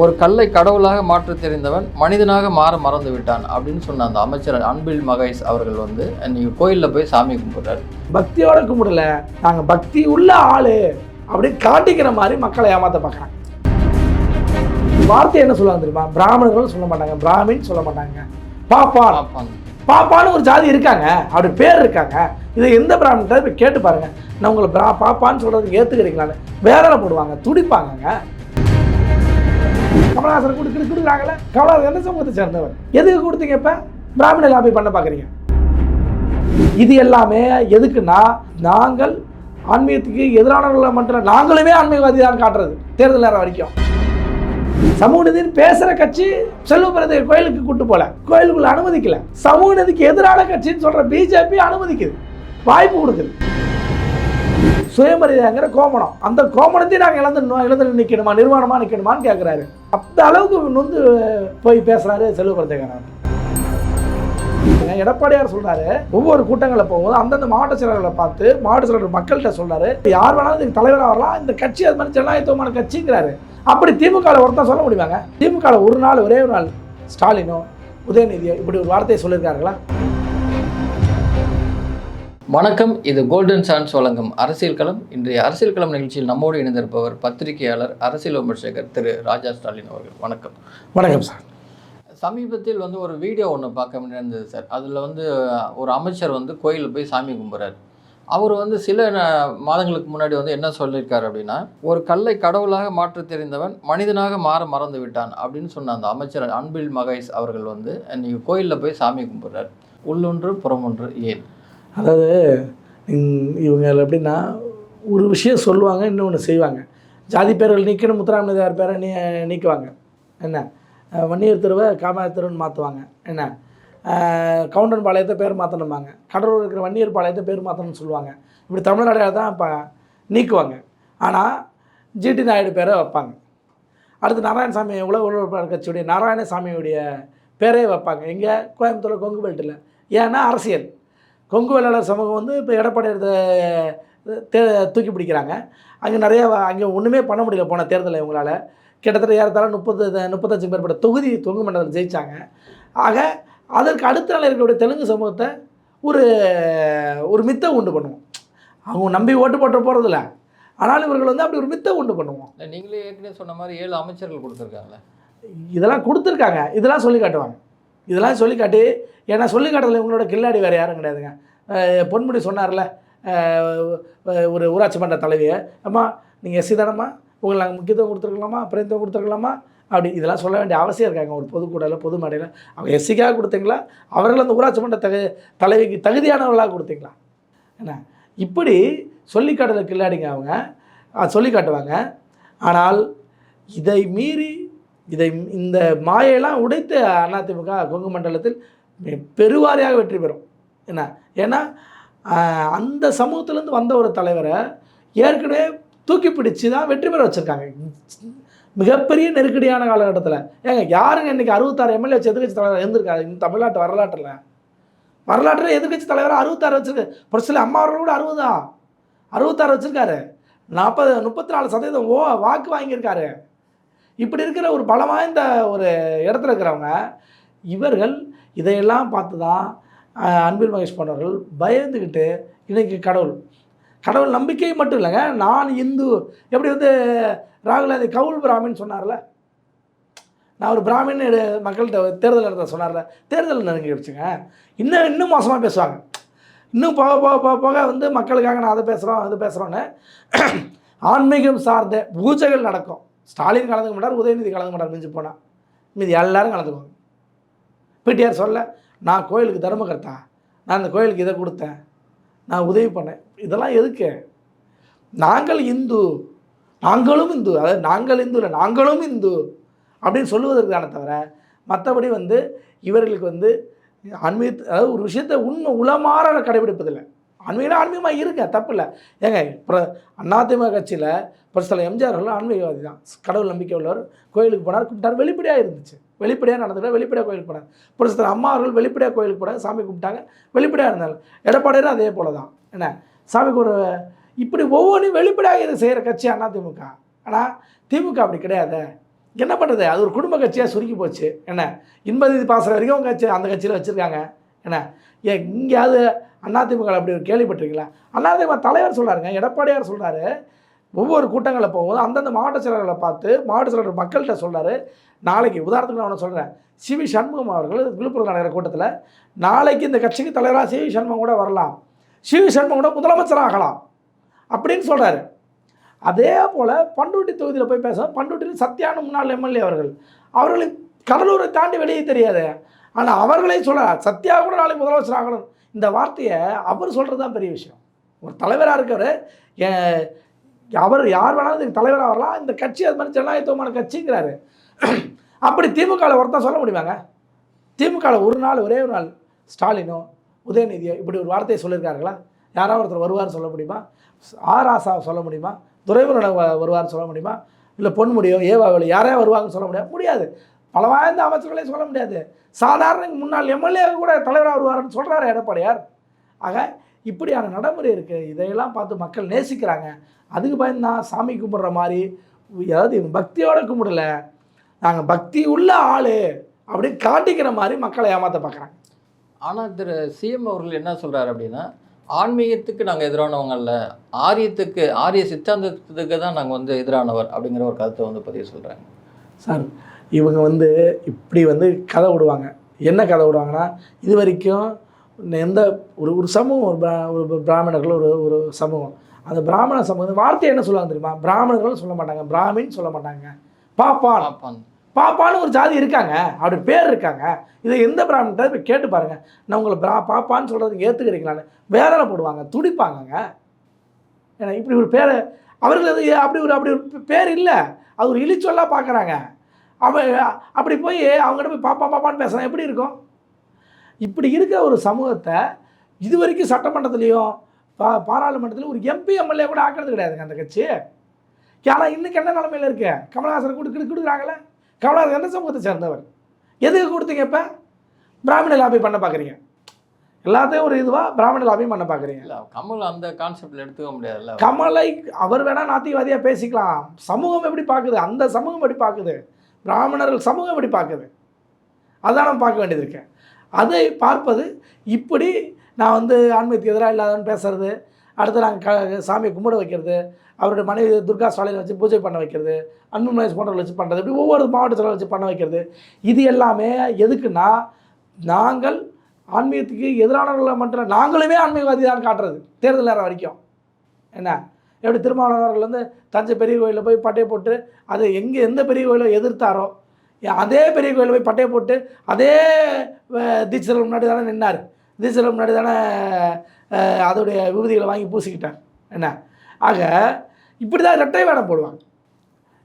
ஒரு கல்லை கடவுளாக மாற்ற தெரிந்தவன் மனிதனாக மாற மறந்து விட்டான் அப்படின்னு சொன்ன அந்த அமைச்சர் அன்பில் மகேஷ் அவர்கள் வந்து இன்னைக்கு கோயிலில் போய் சாமி கும்பிட்றாரு. பக்தியோட கும்பிடல. நாங்க பக்தி உள்ள ஆளு அப்படின்னு காட்டிக்கிற மாதிரி மக்களை ஏமாத்த பார்க்குறாங்க வார்த்தை என்ன சொல்லுவாங்க தெரியுமா? பிராமணர்கள் சொல்ல மாட்டாங்க. பிராமின் சொல்ல மாட்டாங்க. பாப்பான். பாப்பான்னு ஒரு ஜாதி இருக்காங்க. அப்படி பேர் இருக்காங்க. இதை எந்த பிராமணத்தை போய் கேட்டு பாருங்க. நான் உங்களை பிரா பாப்பான்னு சொல்றதுக்கு ஏத்துக்கிறீங்களான்னு. வேதனை போடுவாங்க. துடிப்பாங்கங்க. கமலஹாசன் கொடுத்து கொடுக்குறாங்கல்ல கமலஹாசன் எந்த சமூகத்தை சேர்ந்தவர்? எதுக்கு கொடுத்தீங்க இப்ப? பிராமண லாபி பண்ண பாக்குறீங்க. இது எல்லாமே எதுக்குன்னா நாங்கள் ஆன்மீகத்துக்கு எதிரானவர்களை மட்டும் நாங்களுமே ஆன்மீகவாதி தான் காட்டுறது தேர்தல் நேரம் வரைக்கும். சமூக நிதினு பேசுற கட்சி செல்வபிரதை கோயிலுக்கு கூட்டு போல. கோயிலுக்குள்ள அனுமதிக்கல. சமூக நிதிக்கு எதிரான கட்சின்னு சொல்ற பிஜேபி அனுமதிக்குது. வாய்ப்பு கொடுக்குது. சுயமரியாதைங்கிற கோமணம். அந்த கோமணத்தையும் நாங்கள் இழந்து இழந்து நிற்கணுமா நிர்வாணமாக நிற்கணுமான்னு கேட்குறாரு அந்த அளவுக்கு நொந்து போய் பேசுறாரு செல்வபிரதேகரன் எடப்பாடியார் சொல்றாரு ஒவ்வொரு கூட்டங்களை போகும்போது அந்தந்த மாவட்ட செயலர்களை பார்த்து மாவட்ட செயலர் மக்கள்கிட்ட சொல்றாரு யார் வேணாலும் இதுக்கு தலைவராக வரலாம் இந்த கட்சி அது மாதிரி ஜனநாயகத்துவமான கட்சிங்கிறாரு. அப்படி திமுகவில் ஒருத்தன் சொல்ல முடியுமாங்க? திமுகவில் ஒரு நாள் ஒரே ஒரு நாள் ஸ்டாலினோ உதயநிதியோ இப்படி ஒரு வார்த்தையை சொல்லியிருக்காருங்களா? வணக்கம் இது கோல்டன் சான்ஸ் வழங்கும் அரசியல் களம். இன்றைய அரசியல் களம் நிகழ்ச்சியில் நம்மோடு இணைந்திருப்பவர் பத்திரிகையாளர் அரசியல் விமர்சகர் திரு ராஜா ஸ்டாலின் அவர்கள். வணக்கம். வணக்கம் சார். சமீபத்தில் வந்து ஒரு வீடியோ ஒன்று பார்க்க முடியாது சார். அதில் வந்து ஒரு அமைச்சர் வந்து கோயிலில் போய் சாமி கும்பிட்றாரு. அவர் வந்து சில மாதங்களுக்கு முன்னாடி வந்து என்ன சொல்லியிருக்காரு அப்படின்னா ஒரு கல்லை கடவுளாக மாற்ற தெரிந்தவன் மனிதனாக மாற மறந்து விட்டான் அப்படின்னு சொன்ன அந்த அமைச்சர் அன்பில் மகேஷ் அவர்கள் வந்து இன்னைக்கு கோயிலில் போய் சாமி கும்பிட்றாரு. உள்ளொன்று புறமொன்று ஏன்? அதாவது இவங்க எப்படின்னா ஒரு விஷயம் சொல்லுவாங்க இன்னொன்று செய்வாங்க. ஜாதி பேர்கள் நீக்கணும் முத்துராமலிதார் பேரை நீ நீக்குவாங்க. என்ன? வன்னியர் தெருவை காமராஜர் தெருவுன்னு மாற்றுவாங்க என்ன? கவுண்டன் பாளையத்தை பேர் மாற்றணுமாங்க கடலூர் இருக்கிற வன்னியர் பாளையத்தை பேர் மாற்றணும்னு சொல்லுவாங்க. இப்படி தமிழ்நாடு தான் இப்போ நீக்குவாங்க. ஆனால் ஜிடி நாயுடு பேரை வைப்பாங்க. அடுத்து நாராயணசாமி உலக உழவர் கட்சியுடைய நாராயணசாமியுடைய பேரே வைப்பாங்க. எங்கே? கோயம்புத்தூர் கொங்கு பெல்ட்டில் ஏன்னா அரசியல். கொங்கு வேளாளர் சமூகம் வந்து இப்போ எடப்பாடியார் தே தூக்கி பிடிக்கிறாங்க. அங்கே நிறைய அங்கே ஒன்றுமே பண்ண முடியல போன தேர்தலில் இவங்களால். கிட்டத்தட்ட ஏறத்தாழ முப்பது முப்பத்தஞ்சு மேற்பட்ட தொகுதி தொங்கு மண்டலத்தில் ஜெயித்தாங்க ஆக அதற்கு அடுத்த நிலை இருக்கக்கூடிய தெலுங்கு சமூகத்தை ஒரு ஒரு மித்தை உண்டு பண்ணுவோம். அவங்க நம்பி ஓட்டு போட்டு போகிறதில்ல ஆனால் இவர்கள் வந்து அப்படி ஒரு மித்தை உண்டு பண்ணுவோம். நீங்களே ஏற்கனவே சொன்ன மாதிரி ஏழு அமைச்சர்கள் கொடுத்துருக்காங்களே இதெல்லாம் கொடுத்துருக்காங்க. இதெல்லாம் சொல்லி காட்டுவாங்க. இதெல்லாம் சொல்லிக்காட்டி ஏன்னா சொல்லி இவங்களோட கில்லாடி வேறு யாரும் கிடையாதுங்க. பொன்முடி சொன்னார்ல ஒரு ஊராட்சி மன்ற தலைவியை. அம்மா நீங்கள் எஸ்சி தானம்மா? உங்களுக்கு நாங்கள் முக்கியத்துவம் கொடுத்துருக்கலாமா? பிரதித்துவம் கொடுத்துருக்கலாமா? அப்படி இதெல்லாம் சொல்ல வேண்டிய அவசியம் இருக்காங்க. ஒரு பொதுக்கூடல பொது மேடையில். அவங்க எஸ்சிக்காக கொடுத்தீங்களா? அவர்கள் அந்த ஊராட்சி மன்ற தகு தலைவிக்கு தகுதியானவர்களாக கொடுத்தீங்களா? என்ன? இப்படி சொல்லி கில்லாடிங்க அவங்க. சொல்லிக்காட்டுவாங்க சொல்லி காட்டுவாங்க. ஆனால் இதை மீறி இதை இந்த மாயையெல்லாம் உடைத்து அதிமுக கொங்கு மண்டலத்தில் பெருவாரியாக வெற்றி பெறும். என்ன? ஏன்னா அந்த சமூகத்திலேருந்து வந்த ஒரு தலைவரை ஏற்கனவே தூக்கி பிடிச்சு தான் வெற்றி பெற வச்சுருக்காங்க. மிகப்பெரிய நெருக்கடியான காலகட்டத்தில். ஏங்க யாருங்க இன்றைக்கி அறுபத்தாறு எம்எல்ஏ எதிர்கட்சி தலைவர் இருந்திருக்காரு? இந்த தமிழ்நாட்டு வரலாற்றில். வரலாற்றில் எதிர்கட்சி தலைவர் அறுபத்தாறு வச்சிருக்கு. புரட்சியில் அம்மா அவர்கள் கூட அறுபதா? அறுபத்தாறு வச்சுருக்காரு. நாற்பது முப்பத்தி நாலு சதவீதம் ஓ வாக்கு வாங்கியிருக்காரு. இப்படி இருக்கிற ஒரு பலம் வாய்ந்த ஒரு இடத்துல இருக்கிறவங்க இவர்கள் இதையெல்லாம் பார்த்து தான் அன்பில் மகேஷ் போன்றவர்கள் பயந்துக்கிட்டு இன்றைக்கி கடவுள். கடவுள் நம்பிக்கை மட்டும் இல்லைங்க நான் இந்து எப்படி வந்து ராகுல் காந்தி கவுல் பிராமின் சொன்னார்ல? நான் ஒரு பிராமின் மக்கள்கிட்ட தேர்தல் நடத்த சொன்னார்ல? தேர்தல் நெருங்கிடுச்சுங்க இன்னும் இன்னும் மோசமாக பேசுவாங்க. இன்னும் போக போக போக போக வந்து மக்களுக்காக நான் அதை பேசுகிறோம் அது பேசுகிறோன்னு ஆன்மீகம் சார்ந்த பூஜைகள் நடக்கும். ஸ்டாலின் கலந்துக்க மாட்டார் உதயநிதி கலந்துக்க மாட்டார் மிஞ்சி போனால் மீதி எல்லாரும் கலந்துக்குவாங்க. பிடிஆர் சொல்ல நான் கோயிலுக்கு தர்மகர்த்தா நான் அந்த கோயிலுக்கு இதை கொடுத்தேன் நான் உதவி பண்ணேன். இதெல்லாம் எதுக்கு? நாங்கள் இந்து நாங்களும் இந்து அதாவது நாங்கள் இந்து இல்லை நாங்களும் இந்து அப்படின்னு சொல்லுவதற்கு தானே தவிர மற்றபடி வந்து இவர்களுக்கு வந்து ஆன்மீக அதாவது ஒரு விஷயத்தை உண்மை உளமாற கடைபிடிப்பதில்லை. ஆன்மீகம் ஆன்மீகமாக இருங்க தப்பு இல்லை ஏங்க இப்போ அதிமுக கட்சியில் பிரச்சனை எம்ஜிஆர்களும் ஆன்மீகவாதி தான் கடவுள் நம்பிக்கை உள்ளவர். கோயிலுக்கு போனார் கும்பிட்டார் வெளிப்படையாக இருந்துச்சு. வெளிப்படையாக நடந்துக்கிட்டார் வெளிப்படையாக கோயிலுக்கு போனார். புரட்சித்தலைவர் அம்மா அவர்கள் வெளிப்படையாக கோயிலுக்கு போனாங்க சாமி கும்பிட்டாங்க வெளிப்படையாக இருந்தாங்க. எடப்பாடியாரும் அதே போல தான் என்ன சாமிக்கு ஒரு இப்படி ஒவ்வொன்றையும் வெளிப்படையாக இதை செய்கிற கட்சி அதிமுக ஆனால் திமுக அப்படி கிடையாது. என்ன பண்ணுறது அது ஒரு குடும்ப கட்சியாக சுருக்கி போச்சு. என்ன இன்பதி பாசுற வரைக்கும் கட்சி அந்த கட்சியில் வச்சுருக்காங்க. என்ன? ஏன் இங்கேயாவது அதிமுக அப்படி ஒரு கேள்விப்பட்டிருக்கீங்களா? அதிமுக தலைவர் சொல்கிறாருங்க எடப்பாடியார் சொல்கிறாரு ஒவ்வொரு கூட்டங்களில் போகும்போது அந்தந்த மாவட்ட செயலர்களை பார்த்து மாவட்ட செயலர் மக்கள்கிட்ட சொல்கிறாரு நாளைக்கு உதாரணத்துக்கு நான் ஒன்று சொல்கிறேன் சிவி சண்முகம் அவர்கள் விழுப்புரம் நடக்கிற கூட்டத்தில் நாளைக்கு இந்த கட்சிக்கு தலைவராக சிவி சண்முகம் கூட வரலாம். சிவி சண்முகம் கூட முதலமைச்சர் ஆகலாம் அப்படின்னு சொல்கிறாரு அதே போல் பண்ருட்டி தொகுதியில் போய் பேச பண்ருட்டியில் சத்யானு முன்னாள் எம்எல்ஏ அவர்கள் அவர்களை கடலூரை தாண்டி வெளியே தெரியாது. ஆனால் அவர்களே சொல்கிறார் சத்யா கூட நாளைக்கு முதலமைச்சர் ஆகணும். இந்த வார்த்தையை அவர் சொல்கிறது தான் பெரிய விஷயம். ஒரு தலைவராக இருக்கவர் ஏ- அவர் யார் வேணாலும் இதுக்கு தலைவராக வரலாம். இந்த கட்சி அது மாதிரி ஜனநாயகத்துவமான கட்சிங்கிறாரு. அப்படி திமுகவில் ஒருத்தன் சொல்ல முடியுமாங்க? திமுகவில் ஒரு நாள் ஒரே ஒரு நாள் ஸ்டாலினோ உதயநிதியோ இப்படி ஒரு வார்த்தையை சொல்லியிருக்காருங்களா? யாராவது ஒருத்தர் வருவார் சொல்ல முடியுமா? ஆர் ஆசா சொல்ல முடியுமா? துரைமுருகனை வருவார்னு சொல்ல முடியுமா? இல்லை பொன்முடியோ ஏவாவளி யாரையா வருவாங்கன்னு சொல்ல முடியாது முடியாது. பல வாய்ந்த அமைச்சர்களே சொல்ல முடியாது. சாதாரண முன்னாள் எம்எல்ஏ கூட தலைவராக வருவார்னு சொல்கிறாரு எடப்பாடியார். ஆக இப்படியான நடைமுறை இருக்குது இதையெல்லாம் பார்த்து மக்கள் நேசிக்கிறாங்க. அதுக்கு பயந்தான் சாமி கும்பிட்ற மாதிரி அதாவது இவங்க பக்தியோட கும்பிடல. நாங்கள் பக்தி உள்ள ஆள் அப்படின்னு காட்டிக்கிற மாதிரி மக்களை ஏமாற்ற பார்க்குறாங்க ஆனால் திரு சிஎம் அவர்கள் என்ன சொல்றாரு அப்படின்னா ஆன்மீகத்துக்கு நாங்கள் எதிரானவங்க அல்ல. ஆரியத்துக்கு ஆரிய சித்தாந்தத்துக்கு தான் நாங்கள் வந்து எதிரானவர் அப்படிங்கிற ஒரு கருத்தை வந்து பதிவு சொல்கிறாங்க சார் இவங்க வந்து இப்படி வந்து கதை விடுவாங்க. என்ன கதை விடுவாங்கன்னா இது வரைக்கும் எந்த ஒரு ஒரு சமூகம் ஒரு பிரா ஒரு பிராமணர்கள் ஒரு ஒரு சமூகம். அந்த பிராமண சமூகம் வார்த்தை என்ன சொல்லுவாங்க தெரியுமா? பிராமணர்கள் சொல்ல மாட்டாங்க பிராமின் சொல்ல மாட்டாங்க. பாப்பான். பாப்பான். பாப்பான்னு ஒரு ஜாதி இருக்காங்க. அப்படி பேர் இருக்காங்க. இதை எந்த பிராமணத்தை போய் கேட்டு பாருங்க. நான் உங்களை பிரா பாப்பான்னு சொல்கிறதுக்கு ஏற்றுக்கிறீங்களான்னு வேதனை போடுவாங்க துடிப்பாங்கங்க. ஏன்னா இப்படி ஒரு பேரை அவர்கள் அப்படி ஒரு அப்படி ஒரு பேர் இல்லை. அது ஒரு இழிச்சொல்லாக பார்க்குறாங்க அவன் அப்படி போய் அவங்ககிட்ட போய் பாப்பா பாப்பான்னு பேசுனா எப்படி இருக்கும்? இப்படி இருக்கிற ஒரு சமூகத்தை இது வரைக்கும் சட்டமன்றத்துலேயும் பா பாராளுமன்றத்தில் ஒரு எம்பி எம்எல்ஏ கூட ஆக்கிறது கிடையாதுங்க அந்த கட்சி. ஆனால் இன்னைக்கு என்ன நிலமையில இருக்கு? கமலஹாசன் கொடு கொடு- கொடுக்குறாங்களே கமலஹாசன் எந்த சமூகத்தை சேர்ந்தவர்? எதுக்கு கொடுத்தீங்க இப்போ? பிராமண லாபி பண்ண பார்க்குறீங்க எல்லாத்தையும் ஒரு இதுவா பிராமண லாபியும் பண்ண பார்க்குறீங்க கமல் அந்த கான்செப்டில் எடுத்துக்க முடியாதுல்ல. கமலை அவர் வேணா நாத்திகவாதியாக பேசிக்கலாம். சமூகம் எப்படி பார்க்குது அந்த சமூகம் எப்படி பார்க்குது பிராமணர்கள் சமூகம் எப்படி பார்க்குது? அதான் நம்ம பார்க்க வேண்டியது இருக்கேன் அதை பார்ப்பது இப்படி நான் வந்து ஆன்மீகத்துக்கு எதிராக இல்லாதவன்னு பேசுறது அடுத்து நாங்கள் க சாமியை கும்பிட வைக்கிறது அவருடைய மனைவி துர்கா ஸ்டாலினை வச்சு பூஜை பண்ண வைக்கிறது அன்பு மகேஷ் போன்றவர்கள் வச்சு பண்ணுறது இப்படி ஒவ்வொரு மாவட்டத்தில் வச்சு பண்ண வைக்கிறது. இது எல்லாமே எதுக்குன்னா நாங்கள் ஆன்மீகத்துக்கு எதிரானவர்களை மட்டும் நாங்களுமே ஆன்மீகவாதி தான் காட்டுறது தேர்தல் நேரம் வரைக்கும். என்ன? எப்படி திருமாவளவர்கள் வந்து தஞ்சை பெரிய கோயிலில் போய் பட்டையை போட்டு அது எங்கே எந்த பெரிய கோயிலை எதிர்த்தாரோ அதே பெரிய கோயிலில் போய் பட்டையை போட்டு அதே அஹ், தீட்சிதர் முன்னாடி தானே நின்னார். தீட்சிதர் முன்னாடி தானே அதோடைய விபூதிகளை வாங்கி பூசிக்கிட்டார். என்ன? ஆக இப்படி தான் இரட்டை வேடம் போடுவாங்க.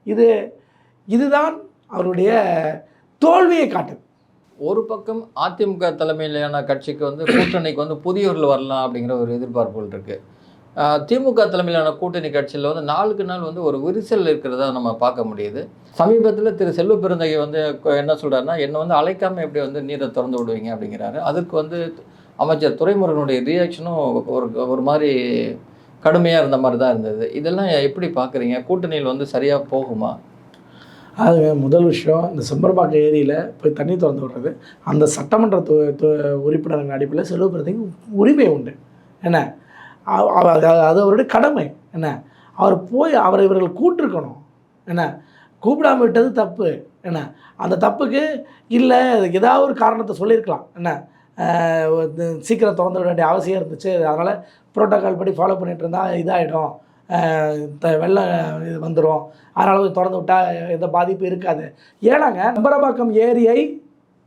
இது இதுதான் அவருடைய தோல்வியை காட்டுது. ஒரு பக்கம் அதிமுக தலைமையிலான கட்சிக்கு வந்து கூட்டணிக்கு வந்து புதியவர்கள் வரலாம் அப்படிங்கிற ஒரு எதிர்பார்ப்புகள் இருக்குது திமுக தலைமையிலான கூட்டணி கட்சியில் வந்து நாளுக்கு நாள் வந்து ஒரு விரிசல் இருக்கிறதா நம்ம பார்க்க முடியுது. சமீபத்தில் திரு செல்வ பெருந்தகை வந்து என்ன சொல்கிறாருன்னா என்னை வந்து அழைக்காமல் எப்படி வந்து நீரை திறந்து விடுவீங்க? அப்படிங்கிறாரு. அதுக்கு வந்து அமைச்சர் துறைமுருகனுடைய ரியாக்ஷனும் ஒரு ஒரு மாதிரி கடுமையாக இருந்த மாதிரி தான் இருந்தது. இதெல்லாம் எப்படி பார்க்குறீங்க? கூட்டணியில் வந்து சரியாக போகுமா? அது முதல் விஷயம். இந்த செம்பரபாக்கம் ஏரியில் போய் தண்ணி திறந்து விடுறது. அந்த சட்டமன்ற து து- உறுப்பினர்கள் அடிப்படையில் செலவுப்படுறதுக்கு உரிமை உண்டு. என்ன? அது அது அவருடைய கடமை. என்ன? அவர் போய் அவரை இவர்கள் கூட்டிருக்கணும். என்ன? கூப்பிடாம விட்டது தப்பு. என்ன? அந்த தப்புக்கு இல்லை ஏதாவது ஒரு காரணத்தை சொல்லியிருக்கலாம். என்ன? சீக்கிரம் திறந்து விட வேண்டிய அவசியம் இருந்துச்சு. அதனால் ப்ரோட்டோக்கால் படி ஃபாலோ பண்ணிகிட்டு இருந்தால் இதாகிடும் வெள்ளம் இது வந்துடும் அதனால் திறந்து விட்டால் எந்த பாதிப்பும் இருக்காது. ஏன்னாங்க நம்பரபாக்கம் ஏரியை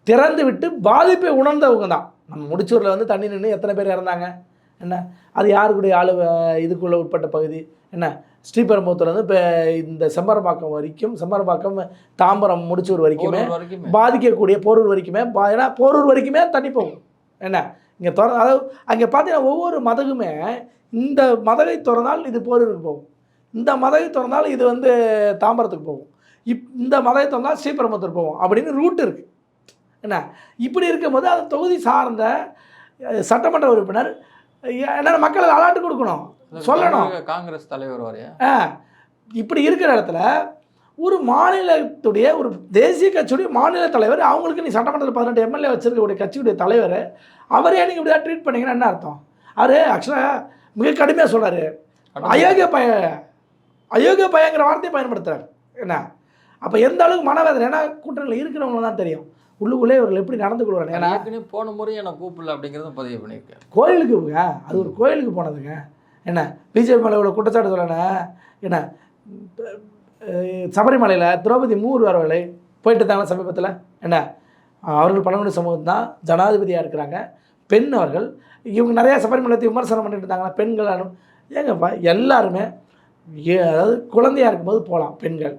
திறந்து விட்டு பாதிப்பை உணர்ந்தவங்க தான். நம்ம முடிச்சூரில் வந்து தண்ணி நின்று எத்தனை பேர் இறந்தாங்க? என்ன? அது யாருக்குடைய ஆளு இதுக்குள்ள உட்பட்ட பகுதி? என்ன? ஸ்ரீபெரும்புத்தூர் வந்து இப்போ இந்த செம்பரபாக்கம் வரைக்கும் செம்பரபாக்கம் தாம்பரம் முடிச்சூர் வரைக்குமே பாதிக்கக்கூடிய போரூர் வரைக்குமே பா- ஏன்னா போரூர் வரைக்குமே தண்ணி போகும். என்ன? இங்கே திற அதாவது அங்கே பார்த்தீங்கன்னா ஒவ்வொரு மதகுமே இந்த மதகை திறந்தால் இது போரூருக்கு போகும். இந்த மதகை திறந்தால் இது வந்து தாம்பரத்துக்கு போகும். இப் இந்த மதகை திறந்தால் ஸ்ரீபெரும்புத்தூர் போகும் அப்படின்னு ரூட் இருக்குது என்ன? இப்படி இருக்கும்போது அந்த தொகுதி சார்ந்த சட்டமன்ற உறுப்பினர் என்னென்ன மக்களுக்கு அலாட்டு கொடுக்கணும்? சொல்லணும். காங்கிரஸ் தலைவர் வரையா இப்படி இருக்கிற இடத்துல ஒரு மாநிலத்துடைய ஒரு தேசிய கட்சியுடைய மாநில தலைவர் அவங்களுக்கு நீ சட்டமன்றத்தில் பதினெட்டு எம்எல்ஏ வச்சிருக்கக்கூடிய கட்சியுடைய தலைவர் அவரே நீங்கள் இப்படி ட்ரீட் பண்ணீங்கன்னா என்ன அர்த்தம்? அவர் ஆக்சுவலாக மிக கடுமையாக சொல்றாரு. அயோக்கிய பய அயோக்கிய பயங்கிற வார்த்தையை பயன்படுத்துறாரு. என்ன? அப்போ எந்த அளவுக்கு மனவேதனை? ஏன்னா கூட்டணியில் இருக்கிறவங்க தான் தெரியும். உள்ளுக்குள்ளே இவர்கள் எப்படி நடந்து கொள்வாங்க ஏன்னா போன முறை என்னை கூப்பிடல அப்படிங்கிறத பதிவு பண்ணியிருக்காரு கோயிலுக்கு போங்க அது ஒரு கோயிலுக்கு போனதுங்க. என்ன? பிஜேபி மேலே இவ்வளோ குற்றச்சாட்டு சொல்லணும் என்ன? சபரிமலையில் திரௌபதி மூர் வரவலை போயிட்டு இருந்தாங்க சமீபத்தில். என்ன? அவர்கள் பழங்குடி சமூகம் தான் ஜனாதிபதியாக இருக்கிறாங்க. பெண் அவர்கள். இவங்க நிறையா சபரிமலத்தை விமர்சனம் பண்ணிட்டு இருந்தாங்களா? பெண்கள் ஏங்கப்பா எல்லாருமே அதாவது குழந்தையாக இருக்கும்போது போகலாம் பெண்கள்.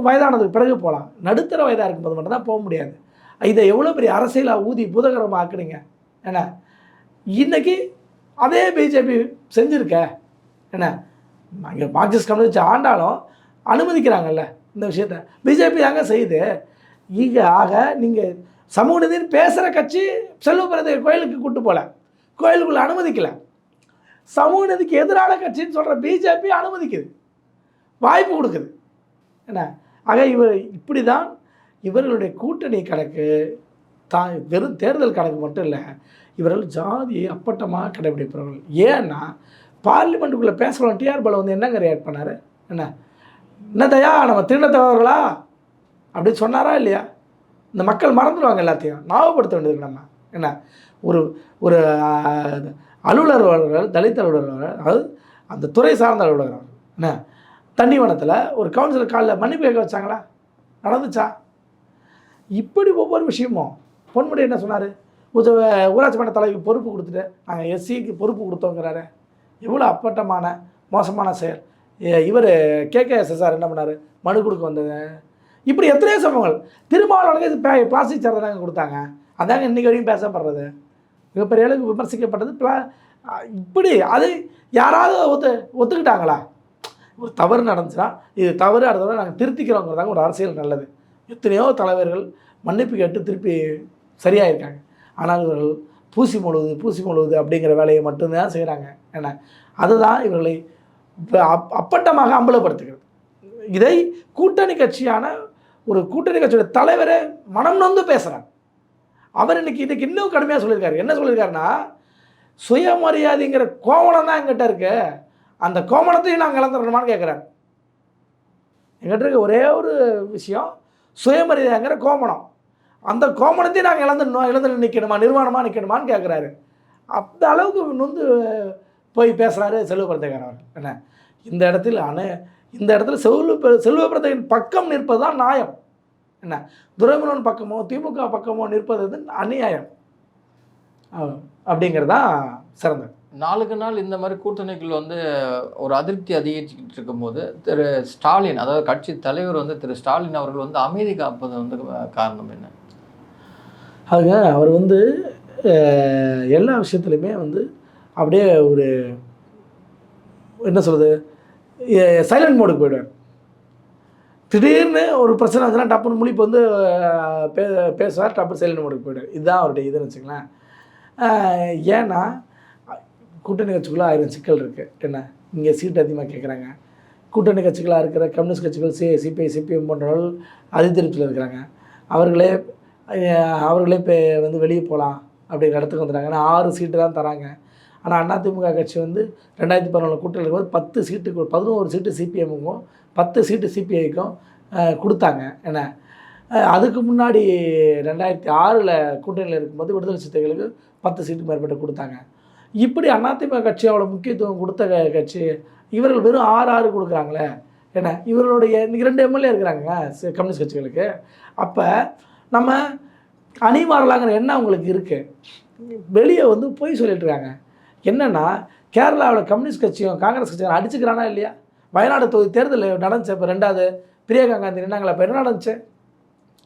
வயதானதுக்கு பிறகு போகலாம். நடுத்தர வயதாக இருக்கும்போது மட்டும்தான் போக முடியாது. இதை எவ்வளோ பெரிய அரசியலாக ஊதி பூதகரமாக ஆக்குறீங்க என்ன? இன்னைக்கு அதே பிஜேபி செஞ்சுருக்க. என்ன? அங்கே மார்க்சிஸ்ட் கம்யூனிஸ்ட் ஆண்டாலும் அனுமதிக்கிறாங்கல்ல இந்த விஷயத்த. பிஜேபி தாங்க செய்யுது. இங்க ஆக நீங்கள் சமூக நீதினு பேசுகிற கட்சி செல்வபிரதை கோயிலுக்கு கூட்டு போகல கோயிலுக்குள்ளே அனுமதிக்கலை. சமூக நீதிக்கு எதிரான கட்சின்னு சொல்கிற பிஜேபி அனுமதிக்குது. வாய்ப்பு கொடுக்குது. என்ன? ஆக இவர் இப்படி தான் இவர்களுடைய கூட்டணி கணக்கு தா வெறும் தேர்தல் கணக்கு மட்டும் இல்லை இவர்கள் ஜாதியை அப்பட்டமாக கடைபிடிப்பவர்கள். ஏன்னா பார்லிமெண்ட்டுக்குள்ளே பேசுகிறோம் டிஆர் பாலு வந்து என்னங்க ரியாக்ட் பண்ணார்? என்ன? என்னதையா நம்ம திருநத்தவர்களா அப்படின்னு சொன்னாரா இல்லையா? இந்த மக்கள் மறந்துடுவாங்க எல்லாத்தையும். ஞாபகப்படுத்த வேண்டியது நம்ம. என்ன? ஒரு ஒரு அலுவலர் தலித் அலுவலர் அதாவது அந்த துறை சார்ந்த அலுவலர் அவர் என்ன? தண்ணிவனத்தில் ஒரு கவுன்சிலர் காலில் மன்னிப்பு கேட்க வச்சாங்களா? நடந்துச்சா? இப்படி ஒவ்வொரு விஷயமும் பொன்முடி என்ன சொன்னார்? ஊராட்சி மன்ற தலைவிக்கு பொறுப்பு கொடுத்துட்டு நாங்கள் எஸ்சிக்கு பொறுப்பு கொடுத்தோங்கிறாரு. எவ்வளோ அப்பட்டமான மோசமான செயல். இவர் கே கேஎஸ்எஸ் சார் என்ன பண்ணார்? மனு கொடுக்க வந்தது. இப்படி எத்தனையோ சம்பவங்கள். திருமாவளவனுக்கு இது பே பிளாஸ்டிக் சேர் தாங்க கொடுத்தாங்க. அதாங்க இன்றைக்கி வரையும் பேசப்படுறது. மிகப்பெரிய அளவுக்கு விமர்சிக்கப்பட்டது. இப்படி அது யாராவது ஒத்து ஒத்துக்கிட்டாங்களா? ஒரு தவறு நடந்துச்சுன்னா இது தவறு அடுத்த தடவை நாங்கள் திருத்திக்கிறோங்கிறதாங்க ஒரு அரசியல் நல்லது. எத்தனையோ தலைவர்கள் மன்னிப்பு கேட்டு திருப்பி சரியாயிருக்காங்க. ஆனால் இவர்கள் பூசி முழுவது பூசி முழுவது அப்படிங்கிற வேலையை மட்டும்தான் செய்கிறாங்க என்ன? அதுதான் இவர்களை அப் அப்பட்டமாக அம்பலப்படுத்துகிறது. இதை கூட்டணி கட்சியான ஒரு கூட்டணி கட்சியோட தலைவரை மனம் நொந்து பேசுகிறாங்க அவர் இன்னைக்கு இதுக்கு இன்னும் கடுமையாக சொல்லியிருக்காரு. என்ன சொல்லியிருக்காருன்னா சுயமரியாதைங்கிற கோவலம் தான் எங்கிட்ட இருக்குது அந்த கோமணத்தையும் நாங்கள் இழந்துடணுமான்னு கேட்குறாரு எங்கிட்ட இருக்க ஒரே ஒரு விஷயம் சுயமரியாதைங்கிற கோமணம். அந்த கோமணத்தையும் நாங்கள் இழந்துடணும் இழந்து நிற்கணுமா நிர்வாணமாக நிற்கணுமான்னு கேட்குறாரு அந்த அளவுக்கு நொந்து போய் பேசுகிறாரு செல்வபிரதேகர் அவர் என்ன? இந்த இடத்தில் அணு இந்த இடத்துல செல்வ செல்வபிரதேகன் பக்கம் நிற்பது தான் நியாயம். என்ன? துரைமுருகன் பக்கமோ திமுக பக்கமோ நிற்பது வந்து அநியாயம்? அஹ் அப்படிங்கிறது தான் சிறந்தது. நாளுக்கு நாள் இந்த மாதிரி கூட்டணிகள் வந்து ஒரு அதிருப்தி அதிகரிச்சுக்கிட்டு இருக்கும்போது திரு ஸ்டாலின் அதாவது கட்சி தலைவர் வந்து திரு ஸ்டாலின் அவர்கள் வந்து அமைதி காப்பது வந்து காரணம் என்ன? அதுங்க அவர் வந்து எல்லா விஷயத்துலையுமே வந்து அப்படியே ஒரு என்ன சொல்கிறது சைலண்ட் மோடுக்கு போயிடுவார். திடீர்னு ஒரு பிரச்சனை ஆச்சுன்னா டப்புன்னு முழிப்பு வந்து பே பேசுவார் டப்பு சைலண்ட் மோடுக்கு போயிடுவார். இதுதான் அவருடைய இதுன்னு வச்சுக்கலாம் ஏன்னா கூட்டணி கட்சிக்குள்ளே ஆயிரம் சிக்கல் இருக்குது என்ன? இங்கே சீட் அதிகமாக கேட்குறாங்க கூட்டணி கட்சிகளாக இருக்கிற கம்யூனிஸ்ட் கட்சிகள் சி சிபிஐ சிபிஎம் போன்றவர்கள் அதிருப்தியில் இருக்கிறாங்க. அவர்களே அவர்களே இப்போ வந்து வெளியே போகலாம் அப்படிங்கிற இடத்துக்கு வந்துட்டாங்க. ஆனால் ஆறு சீட்டு தான் தராங்க. ஆனால் அதிமுக கட்சி வந்து ரெண்டாயிரத்தி பதினொன்று கூட்டணி இருக்கும்போது பத்து சீட்டுக்கு பதினோரு சீட்டு சிபிஎம்முக்கும் பத்து சீட்டு சிபிஐக்கும் கொடுத்தாங்க. என்ன? அதுக்கு முன்னாடி ரெண்டாயிரத்தி ஆறில் கூட்டணியில் இருக்கும்போது விடுதலை சித்தைகளுக்கு பத்து சீட்டு மேற்பட்டு கொடுத்தாங்க. இப்படி அதிமுக கட்சி அவ்வளோ முக்கியத்துவம் கொடுத்த கட்சி இவர்கள் வெறும் ஆறு ஆறு கொடுக்குறாங்களே? என்ன? இவர்களுடைய இன்னைக்கு ரெண்டு எம்எல்ஏ இருக்கிறாங்க கம்யூனிஸ்ட் கட்சிகளுக்கு. அப்போ நம்ம அணி மாறலாங்கிற எண்ணம் அவங்களுக்கு இருக்குது வெளியே வந்து பொய் சொல்லிட்டு இருக்காங்க. என்னென்னா கேரளாவில் கம்யூனிஸ்ட் கட்சியும் காங்கிரஸ் கட்சியும் அடிச்சுக்கிறானா இல்லையா? வயநாடு தொகுதி தேர்தல் நடந்துச்சு இப்போ ரெண்டாவது பிரியங்கா காந்தி நின்னாங்களா இப்போ என்ன நடந்துச்சு?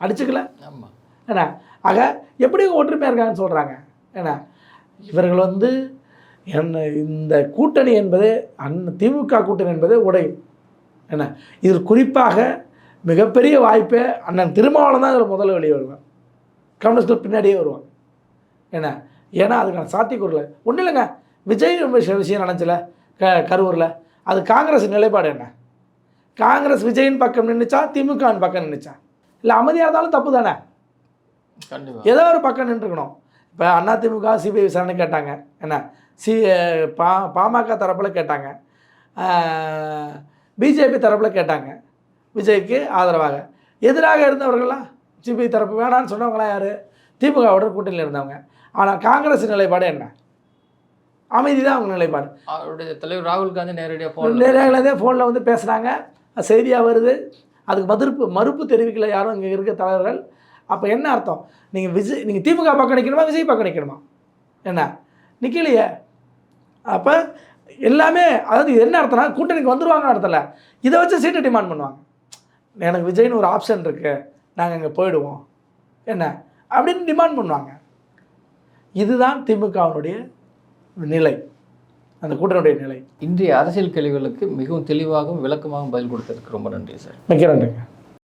அடிச்சுக்கல? ஆமாம் என்ன? ஆக எப்படி ஒற்றுமையாக இருக்காங்கன்னு சொல்கிறாங்க என்ன? இவர்கள் வந்து என்ன இந்த கூட்டணி என்பது அந் திமுக கூட்டணி என்பது உடையும். என்ன? இதில் குறிப்பாக மிகப்பெரிய வாய்ப்பே அண்ணன் திருமாவளவன் தான் இதில் முதல்ல வெளியே வருவான். கம்யூனிஸ்டில் பின்னாடியே வருவான். என்ன? ஏன்னா அதுக்கான சாத்தியக்கூறல ஒன்றும் இல்லைங்க. விஜய் விஷயம் விஷயம் நடந்துச்சுல க கரூரில். அது காங்கிரஸ் நிலைப்பாடு என்ன? காங்கிரஸ் விஜயின் பக்கம் நின்றுச்சா திமுகவின் பக்கம் நின்றுச்சா இல்லை அமைதியாக இருந்தாலும் தப்பு தானே? ஏதோ ஒரு பக்கம் நின்றுக்கணும். இப்போ அதிமுக சிபிஐ விசாரணை கேட்டாங்க. என்ன? சி பா பாமக தரப்பில் கேட்டாங்க. பிஜேபி தரப்பில் கேட்டாங்க. விஜய்க்கு ஆதரவாக. எதிராக இருந்தவர்கள்லாம் சிபிஐ தரப்பு வேணான்னு சொன்னவங்களாம் யார்? திமுகவோட கூட்டணியில் இருந்தவங்க. ஆனால் காங்கிரஸ் நிலைப்பாடு என்ன? அமைதி தான் அவங்க நிலைப்பாடு. அவருடைய தலைவர் ராகுல் காந்தி நேரடியாக ஃபோன் நேரங்களே ஃபோனில் வந்து பேசுகிறாங்க செய்தியாக வருது. அதுக்கு மறுப்பு மறுப்பு தெரிவிக்கல யாரும் இங்கே இருக்க தலைவர்கள். அப்போ என்ன அர்த்தம்? நீங்கள் விஜய் நீங்கள் திமுக பக்கம் நிற்கணுமா விஜய் பக்கம் நிற்கணுமா என்ன? நிற்கலையே அப்போ எல்லாமே அதாவது இது என்ன அர்த்தம்னா கூட்டணிக்கு வந்துருவாங்க அர்த்தம்ல. இதை வச்சு சீட்டை டிமாண்ட் பண்ணுவாங்க. எனக்கு விஜய்னு ஒரு ஆப்ஷன் இருக்குது நாங்கள் இங்கே போயிடுவோம். என்ன? அப்படின்னு டிமாண்ட் பண்ணுவாங்க. இதுதான் திமுகவினுடைய நிலை. அந்த கூட்டணியுடைய நிலை. இன்றைய அரசியல் கேள்விகளுக்கு மிகவும் தெளிவாகவும் விளக்கமாகவும் பதில் கொடுத்ததுக்கு ரொம்ப நன்றி சார். மிக்க நன்றிங்க.